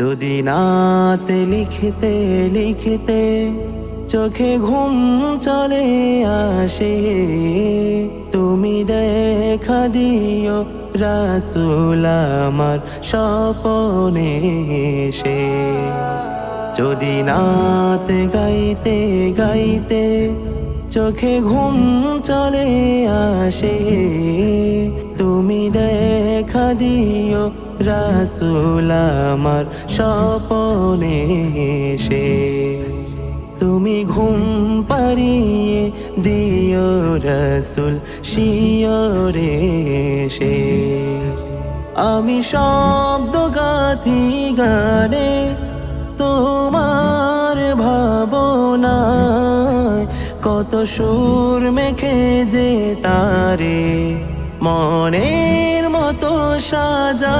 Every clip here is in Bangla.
যদি নাতে লিখতে লিখতে চোখে ঘুম চলে আসে, তুমি দেখা দিও রাসুল আমার স্বপনে সে যদি নাতে গাইতে গাইতে চোখে ঘুম চলে আসে, তুমি দেখা দিও রাসুল আমার স্বপনে সে তুমি ঘুম পারিয়ে দিও রসুল শিয়রে সে আমি শব্দ গাথি গানে তোমার ভাবনায় কত সুর মেখে যে তারে। সাজা।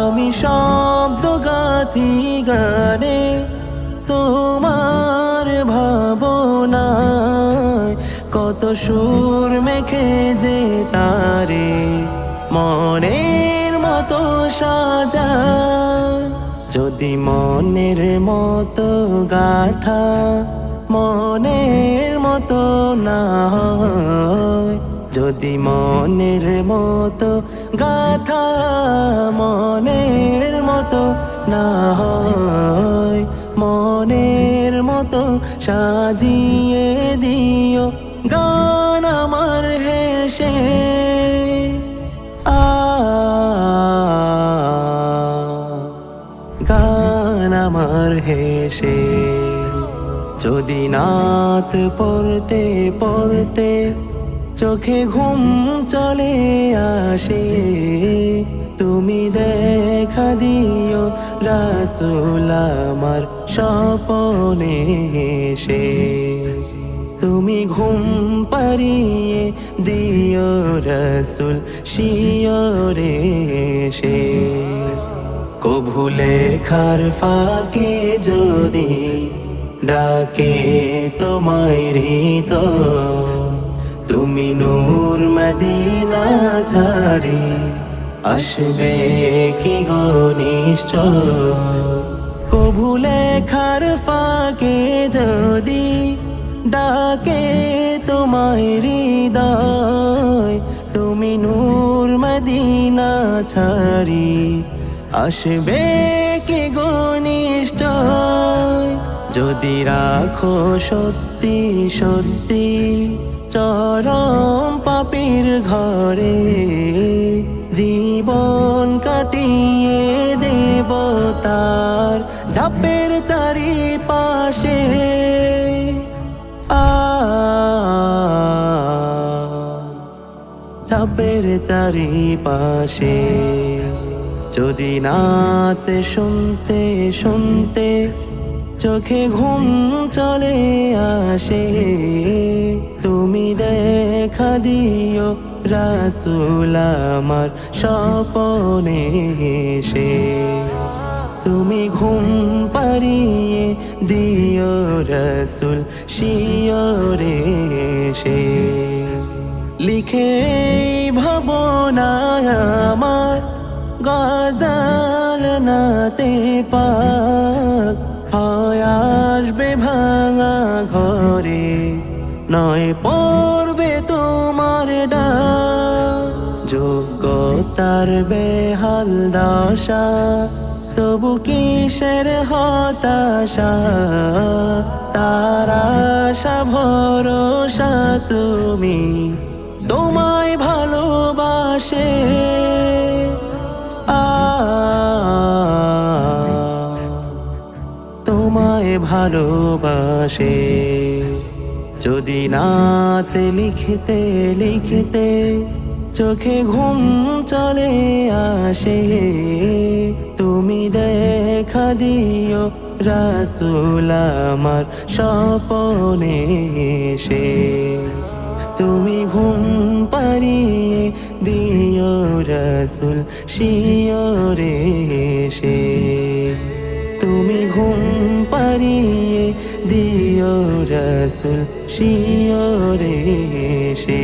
আমি শব্দ গাথি গানে তোমার ভাবনায়। কত সুর মেখে যে তারে মনের মতো সাজা। যদি মনের মতো গাথা মনের মতো না যদি মনের মতো গাথা মনের মতো না হয়, মনের মতো সাজিয়ে দিও গান আমার হেসে। গান আমার হেসে। যদি নাত পড়তে পড়তে চোখে ঘুম চলে আসে। তুমি দেখা দিও রাসুল আমার স্বপনে সে তুমি ঘুম পারিয়ে দিও রসুল শিয়রে সে কভুলে খার ফাঁকে যদি ডাকে তোমায় হৃদ তুমি নূর মদিনা ছাড়ি আসবে কি ঘনিষ্ঠ কভুলে খার ফাঁকে যদি ডাকে তোমায় হৃদয়, তুমি নূর মদিনা ছাড়ি আসবে কি ঘনিষ্ঠ যদি রাখো সত্যি সত্যি চরম পাপির ঘরে জীবন কাটিয়ে দেব তার ঝাপের চারি পাশে আ চাপের চারি পাশে যদি নাতে শুনতে শুনতে চোখে ঘুম চলে আসে। তুমি দেখা দিও রাসুল আমার স্বপনে সে তুমি ঘুম পারিয়ে দিও রসুল শিয়রে সে লিখে ভাবনা আমার গজাল নাতে পাক। নয় পড়বে তোমার ডাক। যোগ্যতার বেহাল দশা, তবু কিসের হতাশা? তারা ভরসা তুমি তোমায় ভালোবাসে। তোমায় ভালোবাসে। যদি নাতে লিখতে লিখতে চোখে ঘুম চলে আসে, তুমি দেখা দিও রাসুল আমার স্বপনে সে তুমি ঘুম পারিয়ে দিও রসুল শিয়রে সে তুমি ঘুম পারিয়ে দিও রসুল শিয়রে সে।